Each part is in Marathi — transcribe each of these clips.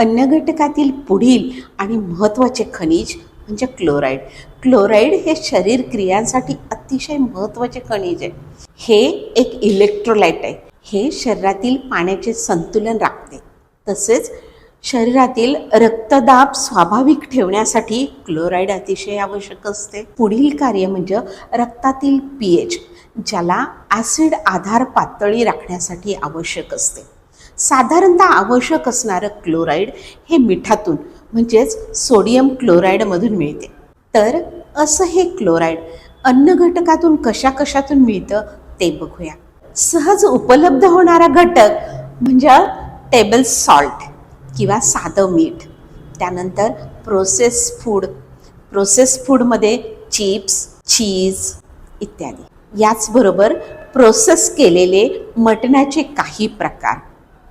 अन्न घटकातील पुढील आणि महत्त्वाचे खनिज म्हणजे क्लोराईड. क्लोराईड हे शरीर क्रियांसाठी अतिशय महत्त्वाचे खनिज आहे. हे एक इलेक्ट्रोलाइट आहे. हे शरीरातील पाण्याचे संतुलन राखते. तसेच शरीरातील रक्तदाब स्वाभाविक ठेवण्यासाठी क्लोराईड अतिशय आवश्यक असते. पुढील कार्य म्हणजे रक्तातील पी एच ज्याला ॲसिड आधार पातळी राखण्यासाठी आवश्यक असते. साधारणतः आवश्यक असणारं क्लोराईड हे मिठातून म्हणजेच सोडियम क्लोराईडमधून मिळते. तर असं हे क्लोराईड अन्न घटकातून कशा कशातून मिळतं ते बघूया. सहज उपलब्ध होणारा घटक म्हणजे टेबल सॉल्ट किंवा साधं मीठ. त्यानंतर प्रोसेस फूड प्रोसेस फूडमध्ये चिप्स चीज इत्यादी. याचबरोबर प्रोसेस केलेले मटणाचे काही प्रकार.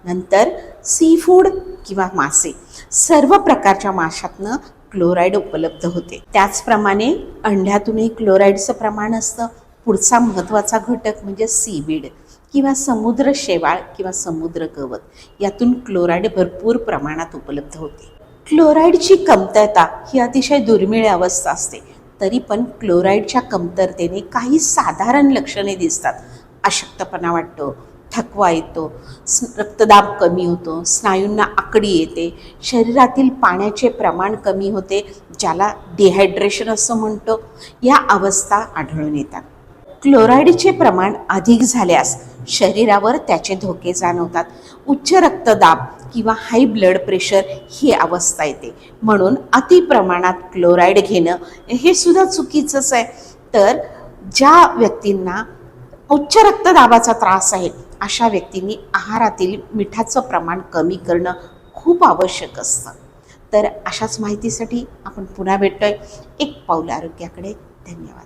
नंतर सी फूड किंवा मासे सर्व प्रकारच्या माशातनं क्लोराईड उपलब्ध होते. त्याचप्रमाणे अंड्यातूनही क्लोराईडचं प्रमाण असतं. पुढचा महत्त्वाचा घटक म्हणजे सीवीड किंवा समुद्र शेवाळ किंवा समुद्र गवत. यातून क्लोराईड भरपूर प्रमाणात उपलब्ध होते. क्लोराईडची कमतरता ही अतिशय दुर्मिळ अवस्था असते. तरी पण क्लोराईडच्या कमतरतेने काही साधारण लक्षणे दिसतात. अशक्तपणा वाटतो. थकवा येतो रक्तदाब कमी होतो स्नायूंना आकडी येते शरीरातील पाण्याचे प्रमाण कमी होते ज्याला डिहायड्रेशन असं म्हणतो या अवस्था आढळून येतात. क्लोराईडचे प्रमाण अधिक झाल्यास शरीरावर त्याचे धोके जाणवतात. उच्च रक्तदाब किंवा हाय ब्लड प्रेशर ही अवस्था येते. म्हणून अति प्रमाणात क्लोराईड घेणं हे सुद्धा चुकीचंच आहे. तर ज्या व्यक्तींना उच्च रक्तदाबाचा त्रास आहे अशा व्यक्तींनी आहारातील मिठाचं प्रमाण कमी करणं खूप आवश्यक असतं. तर अशाच माहितीसाठी आपण पुन्हा भेटतोय. एक पाऊल आरोग्याकडे. धन्यवाद.